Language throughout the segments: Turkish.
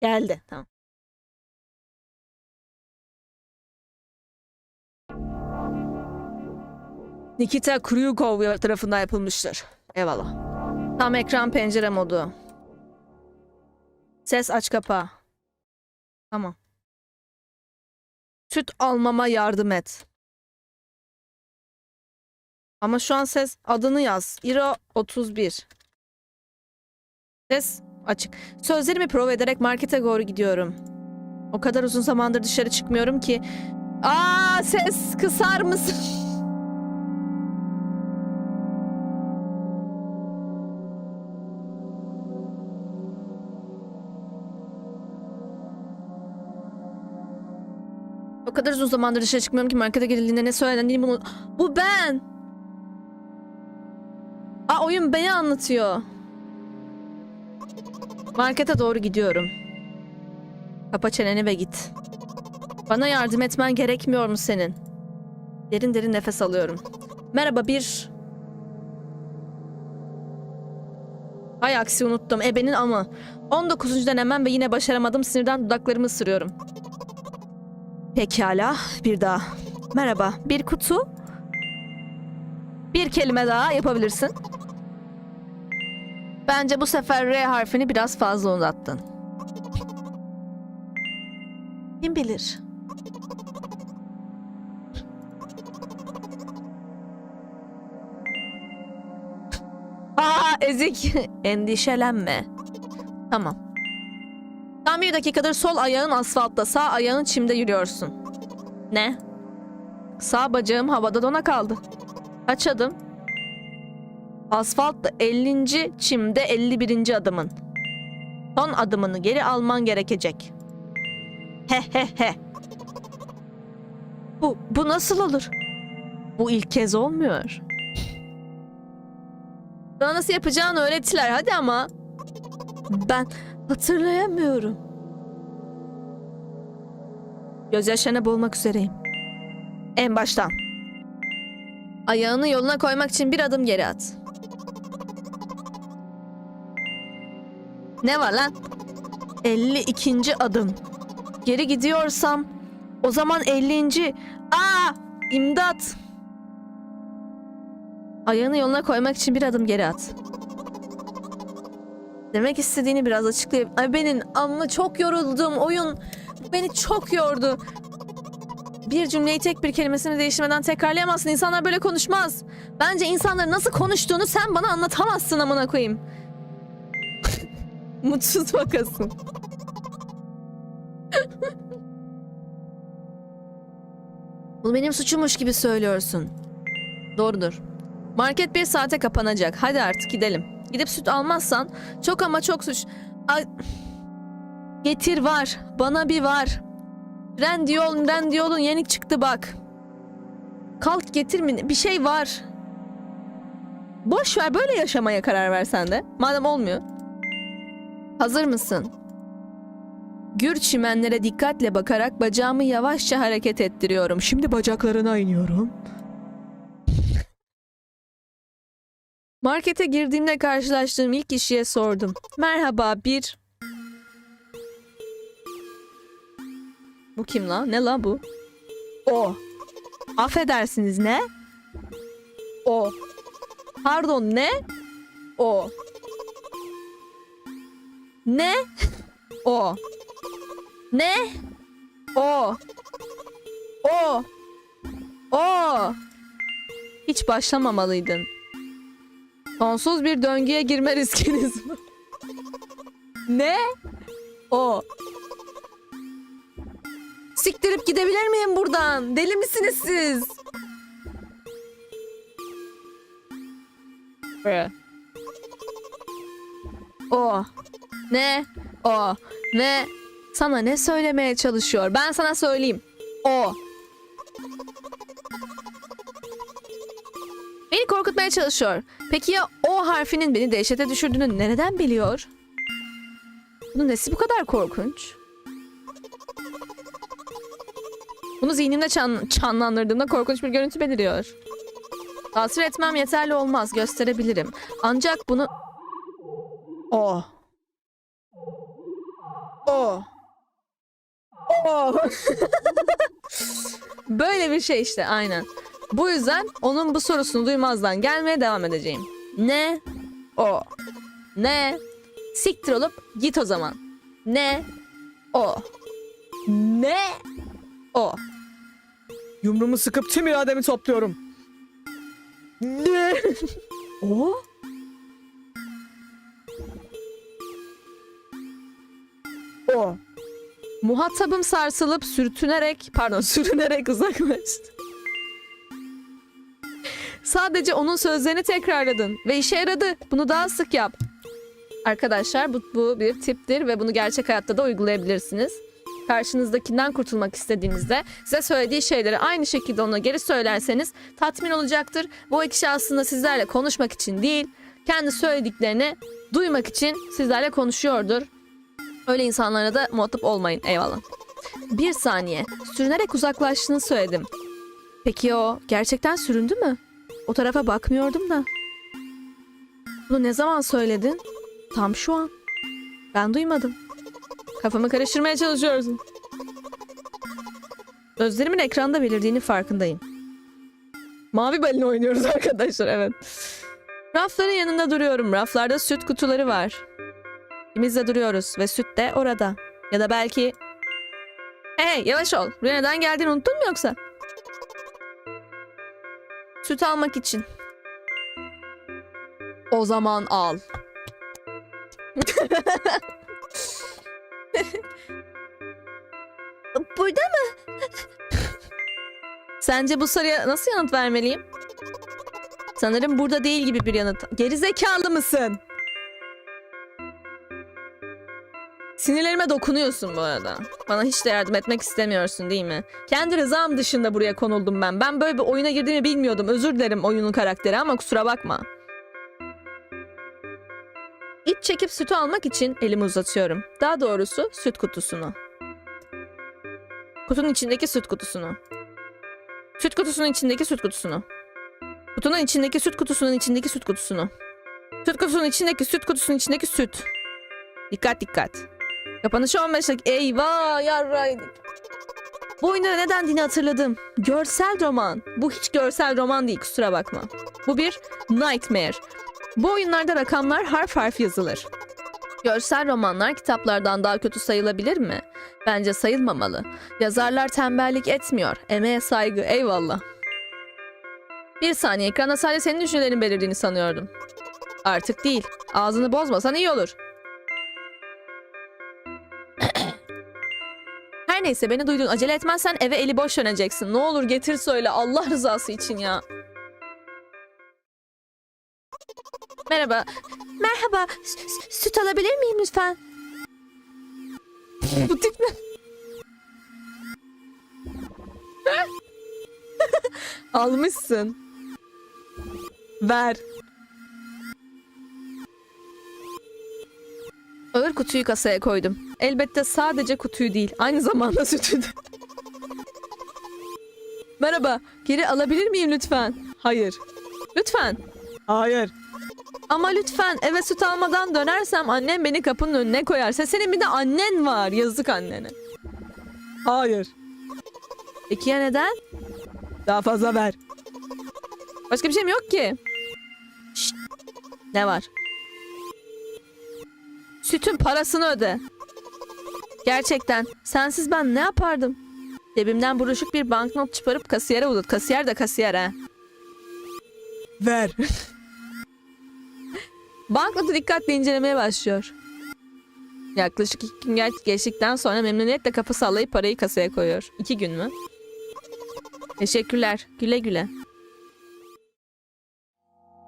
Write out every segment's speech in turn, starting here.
Geldi. Tamam. Nikita Kryukov tarafından yapılmıştır. Eyvallah. Tam ekran pencere modu. Ses aç kapa. Tamam. Süt almama yardım et. Ama şu an ses adını yaz. İro 31. Ses açık. Sözlerimi prova ederek markete doğru gidiyorum. O kadar uzun zamandır dışarı çıkmıyorum ki. Aa ses kısar mısın? O kadar uzun zamandır dışarı çıkmıyorum ki markete girildiğinde ne söylendiğini bunu... Bu ben! Aa oyun beni anlatıyor. Markete doğru gidiyorum. Kapa çeneni ve git. Bana yardım etmen gerekmiyor mu senin? Derin derin nefes alıyorum. Merhaba bir... Hay aksi unuttum. Ebenin amı. 19. denemem ve yine başaramadım. Sinirden dudaklarımı ısırıyorum. Pekala. Bir daha. Merhaba. Bir kutu. Bir kelime daha yapabilirsin. Bence bu sefer R harfini biraz fazla uzattın. Kim bilir? Aa ezik. Endişelenme. Tamam. Tam bir dakikadır sol ayağın asfaltta, sağ ayağın çimde yürüyorsun. Ne? Sağ bacağım havada dona kaldı. Kaç adım? Asfaltta 50. çimde 51. adımın. Son adımını geri alman gerekecek. He he he. Bu, bu nasıl olur? Bu ilk kez olmuyor. Sana nasıl yapacağını öğrettiler hadi ama. Ben hatırlayamıyorum. Gözyaşlarına boğulmak üzereyim. En baştan. Ayağını yoluna koymak için bir adım geri at. Ne var lan? 52. adım. Geri gidiyorsam o zaman 50. Aa! İmdat! Ayağını yoluna koymak için bir adım geri at. Demek istediğini biraz açıklayayım. Ay benim amma çok yoruldum. Oyun beni çok yordu. Bir cümleyi tek bir kelimesini değiştirmeden tekrarlayamazsın. İnsanlar böyle konuşmaz. Bence insanların nasıl konuştuğunu sen bana anlatamazsın amına koyayım. Mutsuz bakasın. Bunu benim suçummuş gibi söylüyorsun. Doğrudur. Market bir saate kapanacak. Hadi artık gidelim. Gidip süt almazsan çok ama çok suç. Ay... Getir var. Bana bir var. Rendiol, Rendiol'un yenik çıktı bak. Kalk getir mi? Bir şey var. Boş ver böyle yaşamaya karar versen de. Madem olmuyor. Hazır mısın? Gür çimenlere dikkatle bakarak bacağımı yavaşça hareket ettiriyorum. Şimdi bacaklarına iniyorum. Markete girdiğimde karşılaştığım ilk kişiye sordum. Merhaba bir... Bu kim la? Ne la bu? O. Affedersiniz ne? O. Pardon ne? O. Ne? O. Ne? O. O. O. Hiç başlamamalıydın. Sonsuz bir döngüye girme riskiniz var. ne? O. Siktirip gidebilir miyim buradan? Deli misiniz siz? O. Ne? O. Ne? Sana ne söylemeye çalışıyor? Ben sana söyleyeyim. O. Beni korkutmaya çalışıyor. Peki ya o harfinin beni dehşete düşürdüğünü nereden biliyor? Bunun nesi bu kadar korkunç? Bunu zihnimde çan canlandırdığımda korkunç bir görüntü beliriyor. Tasvir etmem yeterli olmaz. Gösterebilirim. Ancak bunu... O. O. O. Böyle bir şey işte aynen. Bu yüzden onun bu sorusunu duymazdan gelmeye devam edeceğim. Ne? O. Ne? Siktir olup git o zaman. Ne? O. Ne? O. Yumruğumu sıkıp tüm irademi topluyorum. Ne? o? Muhatabım sarsılıp sürtünerek, pardon sürünerek uzaklaştı. Sadece onun sözlerini tekrarladın ve işe yaradı. Bunu daha sık yap. Arkadaşlar bu, bu bir tiptir ve bunu gerçek hayatta da uygulayabilirsiniz. Karşınızdakinden kurtulmak istediğinizde size söylediği şeyleri aynı şekilde ona geri söylerseniz tatmin olacaktır. Bu kişi aslında sizlerle konuşmak için değil, kendi söylediklerini duymak için sizlerle konuşuyordur. Öyle insanlara da muhatap olmayın. Eyvallah. Bir saniye. Sürünerek uzaklaştığını söyledim. Peki o gerçekten süründü mü? O tarafa bakmıyordum da. Bunu ne zaman söyledin? Tam şu an. Ben duymadım. Kafamı karıştırmaya çalışıyorsun. Gözlerimin ekranda belirdiğini farkındayım. Mavi balina oynuyoruz arkadaşlar evet. Rafların yanında duruyorum. Raflarda süt kutuları var. İkimiz de duruyoruz ve süt de orada. Ya da belki... Hey yavaş ol. Buraya neden geldiğini unuttun mu yoksa? Süt almak için. O zaman al. Burada mı? Sence bu soruya nasıl yanıt vermeliyim? Sanırım burada değil gibi bir yanıt. Gerizekalı mısın? Sinirlerime dokunuyorsun bu arada. Bana hiç de yardım etmek istemiyorsun değil mi? Kendi rızam dışında buraya konuldum ben. Ben böyle bir oyuna girdiğimi bilmiyordum. Özür dilerim oyunun karakteri ama kusura bakma. İç çekip sütü almak için elimi uzatıyorum. Daha doğrusu süt kutusunu. Kutunun içindeki süt kutusunu. Süt kutusunun içindeki süt kutusunu. Kutunun içindeki süt kutusunun içindeki süt kutusunu. Süt kutusunun içindeki süt kutusunun içindeki süt. Dikkat dikkat. Kapanışı 15 dakika. Eyvah yarraydık. Bu oyunda ne dendiğini hatırladım. Görsel roman. Bu hiç görsel roman değil kusura bakma. Bu bir nightmare. Bu oyunlarda rakamlar harf harf yazılır. Görsel romanlar kitaplardan daha kötü sayılabilir mi? Bence sayılmamalı. Yazarlar tembellik etmiyor. Emeğe saygı. Eyvallah. Bir saniye ekranda sadece senin düşüncelerin belirdiğini sanıyordum. Artık değil. Ağzını bozmasan iyi olur. Her neyse beni duydun. Acele etmezsen eve eli boş döneceksin. Ne olur getir söyle Allah rızası için ya. Merhaba. Merhaba. S- süt alabilir miyim lütfen? Bu tip ne? Almışsın. Ver. Kutuyu kasaya koydum. Elbette sadece kutuyu değil, aynı zamanda sütü de. Merhaba, geri alabilir miyim lütfen? Hayır. Lütfen. Hayır. Ama lütfen eve süt almadan dönersem annem beni kapının önüne koyarsa senin bir de annen var. Yazık annene. Hayır. Peki ya neden? Daha fazla ver. Başka bir şeyim yok ki. Şşt. Ne var? Sütün parasını öde. Gerçekten sensiz ben ne yapardım? Cebimden buruşuk bir banknot çıkarıp kasiyere uzat. Kasiyer de kasiyer ha. Ver. Banknotu dikkatle incelemeye başlıyor. Yaklaşık iki gün geç- geçtikten sonra memnuniyetle kafa sallayıp parayı kasaya koyuyor. İki gün mü? Teşekkürler. Güle güle.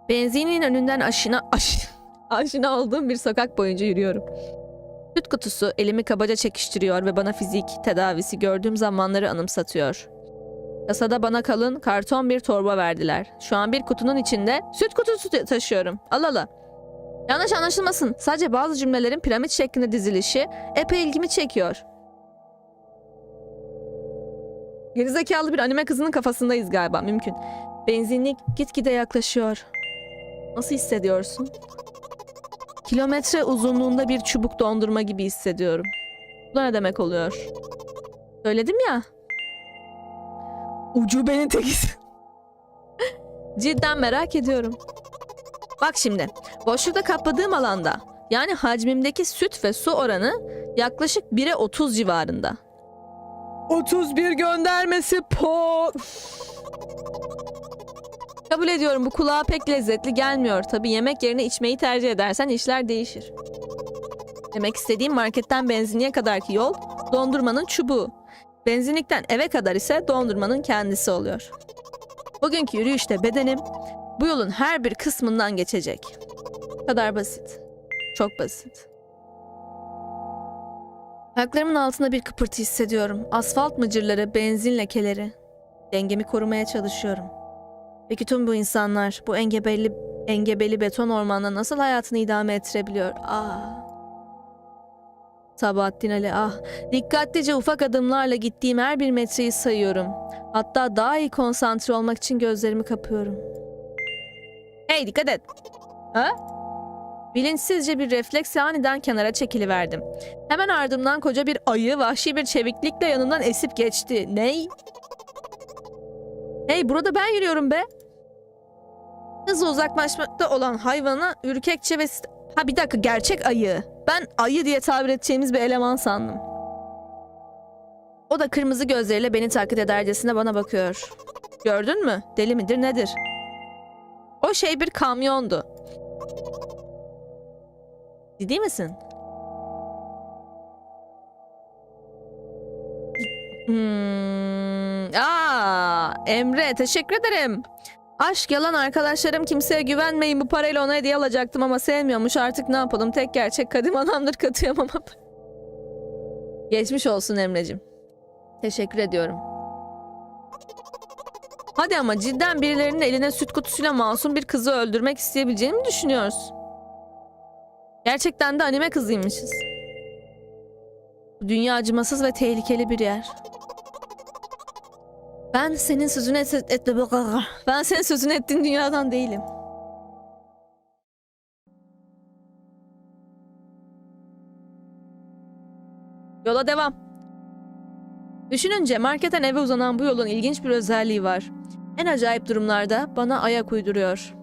Benzinin önünden aşina... Aş, aşina olduğum bir sokak boyunca yürüyorum. Süt kutusu elimi kabaca çekiştiriyor ve bana fizik tedavisi gördüğüm zamanları anımsatıyor. Kasada bana kalın karton bir torba verdiler. Şu an bir kutunun içinde süt kutusu ta- taşıyorum. Al ala. Yanlış anlaşılmasın. Sadece bazı cümlelerin piramit şeklinde dizilişi epey ilgimi çekiyor. Gerizekalı bir anime kızının kafasındayız galiba. Mümkün. Benzinlik gitgide yaklaşıyor. Nasıl hissediyorsun? Kilometre uzunluğunda bir çubuk dondurma gibi hissediyorum. Bu da ne demek oluyor? Söyledim ya. Ucubenin tekisin. Cidden merak ediyorum. Bak şimdi, boşlukta kapladığım alanda yani hacmimdeki süt ve su oranı yaklaşık 1'e 30 civarında. 31 göndermesi po. Kabul ediyorum bu kulağa pek lezzetli gelmiyor. Tabii yemek yerine içmeyi tercih edersen işler değişir. Demek istediğim marketten benzinliğe kadarki yol dondurmanın çubuğu. Benzinlikten eve kadar ise dondurmanın kendisi oluyor. Bugünkü yürüyüşte bedenim bu yolun her bir kısmından geçecek. Bu kadar basit. Çok basit. Ayaklarımın altında bir kıpırtı hissediyorum. Asfalt mıcırları, benzin lekeleri. Dengemi korumaya çalışıyorum. Peki tüm bu insanlar bu engebeli engebeli beton ormanda nasıl hayatını idame ettirebiliyor? Ah. Sabahattin Ali ah. Dikkatlice ufak adımlarla gittiğim her bir metreyi sayıyorum. Hatta daha iyi konsantre olmak için gözlerimi kapıyorum. Hey dikkat et. Ha? Bilinçsizce bir refleksle aniden kenara çekiliverdim. Hemen ardımdan koca bir ayı vahşi bir çeviklikle yanından esip geçti. Ney? Hey burada ben yürüyorum be. Hızla uzaklaşmakta olan hayvana ürkekçe ve... Ha bir dakika gerçek ayı. Ben ayı diye tabir edeceğimiz bir eleman sandım. O da kırmızı gözleriyle beni taklit edercesine bana bakıyor. Gördün mü? Deli midir nedir? O şey bir kamyondu. Ciddi misin? Hmm. Aa, Emre teşekkür ederim. Aşk yalan arkadaşlarım kimseye güvenmeyin bu parayla ona hediye alacaktım ama sevmiyormuş artık ne yapalım tek gerçek kadim anamdır katıyamam. Geçmiş olsun Emre'cim. Teşekkür ediyorum. Hadi ama cidden birilerinin eline süt kutusuyla masum bir kızı öldürmek isteyebileceğini mi düşünüyorsun? Gerçekten de anime kızıymışız. Dünya acımasız ve tehlikeli bir yer. Ben senin sözünü et, et, ben senin sözünü ettiğin dünyadan değilim. Yola devam. Düşününce marketten eve uzanan bu yolun ilginç bir özelliği var. En acayip durumlarda bana ayak uyduruyor.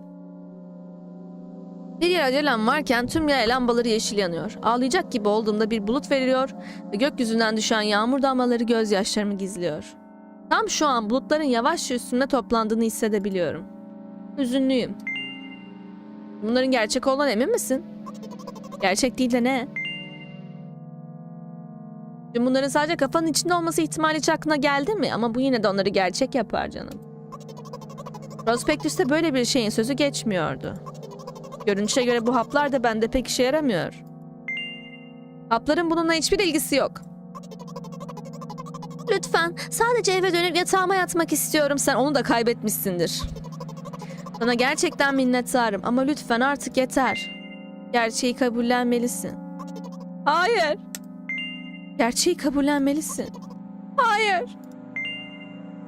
Bir yer acelem varken tüm yer lambaları yeşil yanıyor. Ağlayacak gibi olduğumda bir bulut veriliyor ve gökyüzünden düşen yağmur damlaları gözyaşlarımı gizliyor. Tam şu an bulutların yavaşça üstüme toplandığını hissedebiliyorum. Hüzünlüyüm. Bunların gerçek olduğundan emin misin? Gerçek değil de ne? Tüm bunların sadece kafanın içinde olması ihtimali hiç aklına geldi mi? Ama bu yine de onları gerçek yapar canım. Prospektüste böyle bir şeyin sözü geçmiyordu. Görünüşe göre bu haplar da bende pek işe yaramıyor. Hapların bununla hiçbir ilgisi yok. Lütfen sadece eve dönüp yatağıma yatmak istiyorum. Sen onu da kaybetmişsindir. Sana gerçekten minnettarım ama lütfen artık yeter. Gerçeği kabullenmelisin. Hayır. Gerçeği kabullenmelisin. Hayır.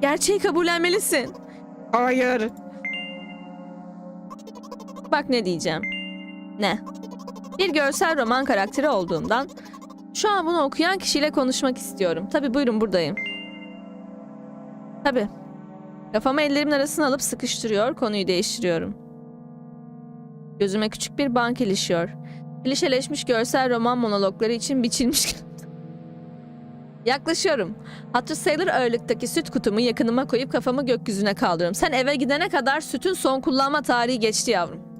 Gerçeği kabullenmelisin. Hayır. Bak ne diyeceğim. Ne? Bir görsel roman karakteri olduğumdan şu an bunu okuyan kişiyle konuşmak istiyorum. Tabi buyurun buradayım. Tabi. Kafamı ellerimin arasına alıp sıkıştırıyor, konuyu değiştiriyorum. Gözüme küçük bir bank ilişiyor. Klişeleşmiş görsel roman monologları için biçilmiş. Yaklaşıyorum. Hatır sayılır ağırlıktaki süt kutumu yakınıma koyup kafamı gökyüzüne kaldırıyorum. Sen eve gidene kadar sütün son kullanma tarihi geçti yavrum.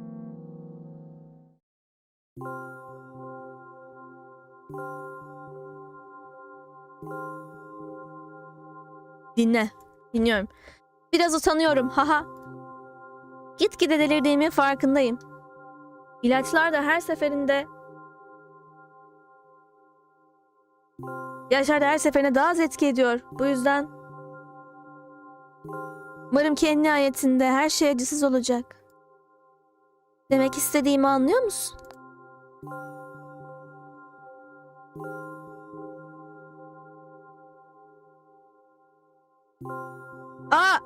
Dinle. Dinliyorum. Biraz utanıyorum. Haha. Gitgide delirdiğimin farkındayım. İlaçlar da her seferinde Yaşar da her seferinde daha az etki ediyor. Bu yüzden umarım ki en nihayetinde her şey acısız olacak. Demek istediğimi anlıyor musun? Aa!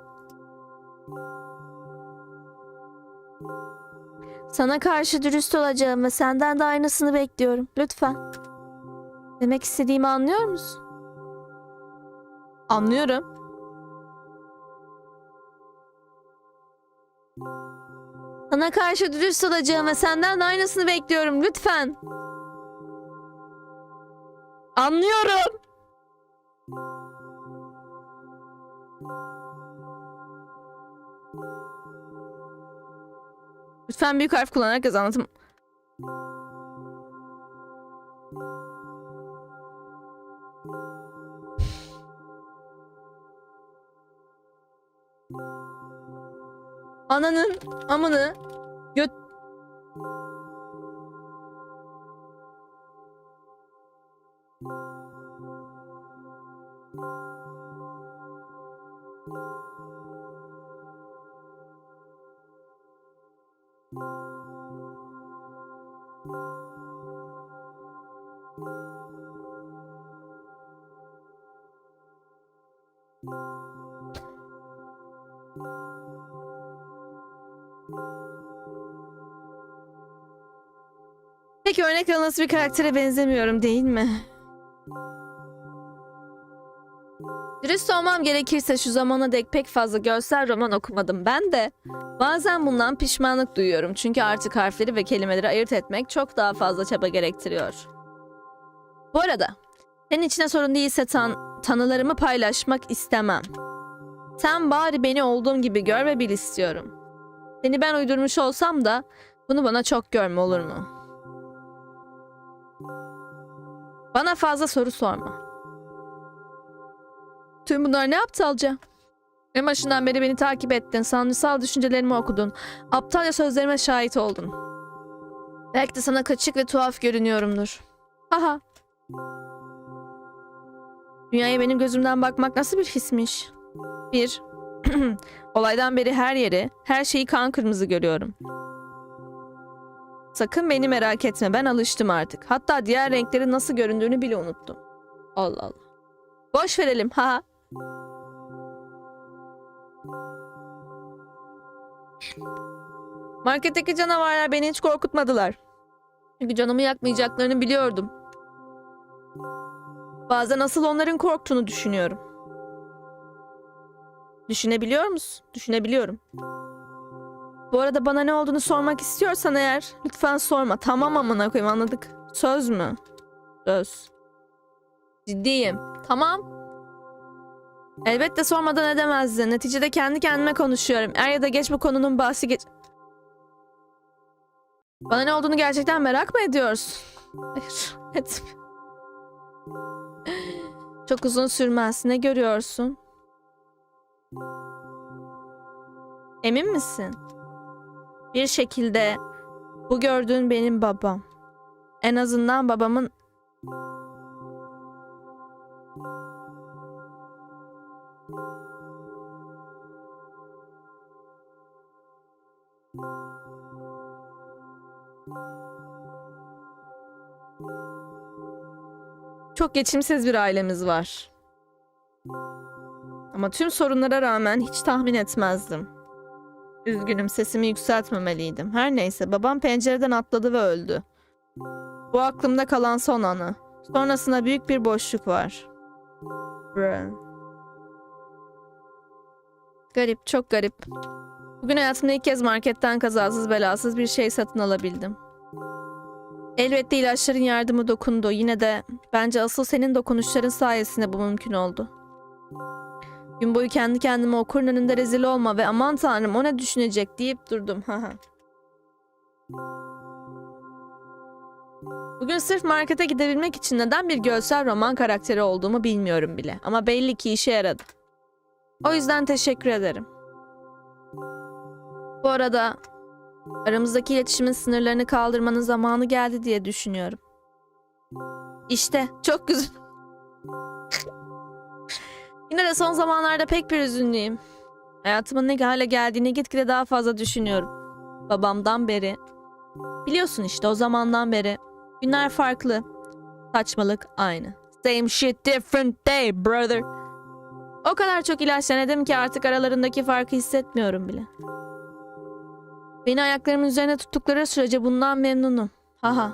Sana karşı dürüst olacağım ve senden de aynısını bekliyorum. Lütfen. Demek istediğimi anlıyor musun? Anlıyorum. Sana karşı dürüst olacağım ve senden de aynısını bekliyorum lütfen. Anlıyorum. Lütfen büyük harf kullanarak yaz anlatım. Ananın amını göt... Peki örnek nasıl bir karaktere benzemiyorum değil mi? Dürüst olmam gerekirse şu zamana dek pek fazla görsel roman okumadım ben de. Bazen bundan pişmanlık duyuyorum çünkü artık harfleri ve kelimeleri ayırt etmek çok daha fazla çaba gerektiriyor. Bu arada senin içine sorun değilse tan tanılarımı paylaşmak istemem. Sen bari beni olduğum gibi gör ve bil istiyorum. Seni ben uydurmuş olsam da bunu bana çok görme olur mu? Bana fazla soru sorma. Tüm bunlar ne aptalca? En başından beri beni takip ettin, sanrısal düşüncelerimi okudun, aptalca sözlerime şahit oldun. Belki de sana kaçık ve tuhaf görünüyorumdur. Haha. Dünyaya benim gözümden bakmak nasıl bir hismiş? Bir, olaydan beri her yeri, her şeyi kan kırmızı görüyorum. Sakın beni merak etme ben alıştım artık. Hatta diğer renklerin nasıl göründüğünü bile unuttum. Allah Allah. Boş verelim ha. Marketteki canavarlar beni hiç korkutmadılar. Çünkü canımı yakmayacaklarını biliyordum. Bazen asıl onların korktuğunu düşünüyorum. Düşünebiliyor musun? Düşünebiliyorum. Bu arada bana ne olduğunu sormak istiyorsan eğer lütfen sorma. Tamam amına koyayım anladık. Söz mü? Söz. Ciddiyim. Tamam. Elbette sormadan edemezdin. Neticede kendi kendime konuşuyorum. Er ya da geç bu konunun bahsi geç... Bana ne olduğunu gerçekten merak mı ediyorsun? Hayır, etme. Çok uzun sürmez. Ne görüyorsun? Emin misin? Bir şekilde bu gördüğün benim babam. En azından babamın Çok geçimsiz bir ailemiz var. Ama tüm sorunlara rağmen hiç tahmin etmezdim. Üzgünüm sesimi yükseltmemeliydim. Her neyse babam pencereden atladı ve öldü. Bu aklımda kalan son anı. Sonrasında büyük bir boşluk var. Garip, çok garip. Bugün hayatımda ilk kez marketten kazasız belasız bir şey satın alabildim. Elbette ilaçların yardımı dokundu. Yine de bence asıl senin dokunuşların sayesinde bu mümkün oldu. Gün boyu kendi kendime okurun önünde rezil olma ve aman tanrım o ne düşünecek deyip durdum. Bugün sırf markete gidebilmek için neden bir görsel roman karakteri olduğumu bilmiyorum bile. Ama belli ki işe yaradı. O yüzden teşekkür ederim. Bu arada aramızdaki iletişimin sınırlarını kaldırmanın zamanı geldi diye düşünüyorum. İşte çok güzel. Yine de son zamanlarda pek bir üzünlüyüm. Hayatımın ne hale geldiğini gitgide daha fazla düşünüyorum. Babamdan beri. Biliyorsun işte o zamandan beri. Günler farklı. Saçmalık aynı. Same shit different day brother. O kadar çok ilaç denedim ki artık aralarındaki farkı hissetmiyorum bile. Beni ayaklarımın üzerine tuttukları sürece bundan memnunum. Haha.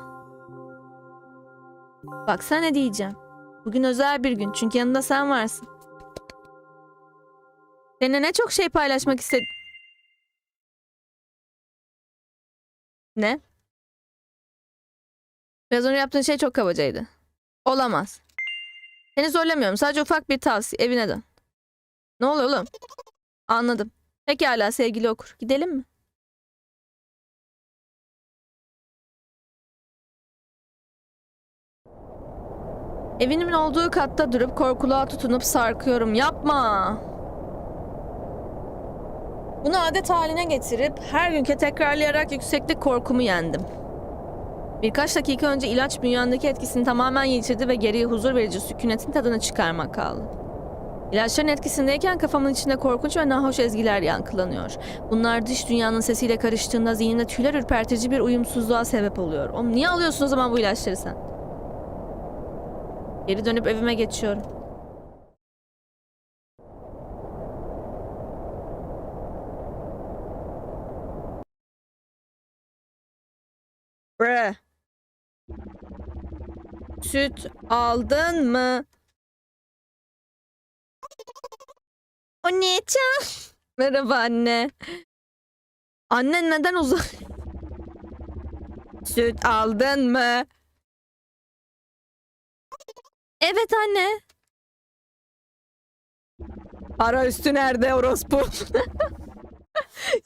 Bak sen ne diyeceğim. Bugün özel bir gün çünkü yanında sen varsın. Seninle ne çok şey paylaşmak istedim. Ne? Biraz önce yaptığın şey çok kabacaydı. Olamaz. Seni zorlamıyorum. Sadece ufak bir tavsiye. Evine dön. Ne oluyor oğlum? Anladım. Pekala sevgili okur. Gidelim mi? Evinimin olduğu katta durup korkuluğa tutunup sarkıyorum. Yapma. Bunu adet haline getirip her günkü tekrarlayarak yükseklik korkumu yendim. Birkaç dakika önce ilaç bünyemdeki etkisini tamamen yitirdi ve geriye huzur verici sükunetin tadını çıkarmak kaldı. İlaçların etkisindeyken kafamın içinde korkunç ve nahoş ezgiler yankılanıyor. Bunlar dış dünyanın sesiyle karıştığında zihnimde tüyler ürpertici bir uyumsuzluğa sebep oluyor. Oğlum niye alıyorsun o zaman bu ilaçları sen? Geri dönüp evime geçiyorum. Bre. Süt aldın mı? Anneciğim. Merhaba anne. Annen neden uzak? Süt aldın mı? Evet anne. Para üstü nerede orospu?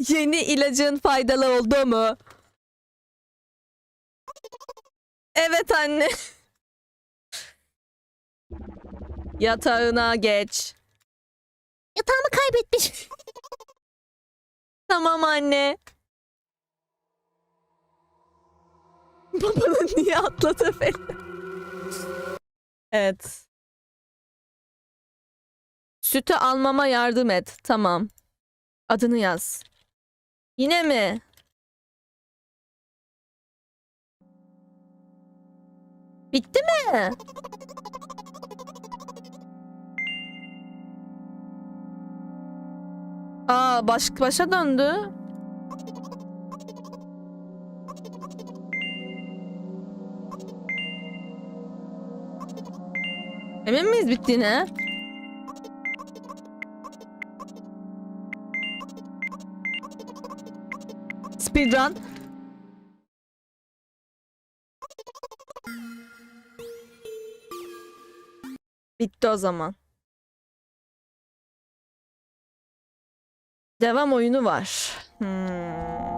Yeni ilacın faydalı oldu mu? Evet anne. Yatağına geç. Yatağımı kaybetmiş. tamam anne. Babanın niye atladı beni? Evet. Sütü almama yardım et. Tamam. Adını yaz. Yine mi? Bitti mi? Aa baş, başa döndü. Emin miyiz bittiğine? Speedrun. Bitti o zaman. Devam oyunu var. Hmm.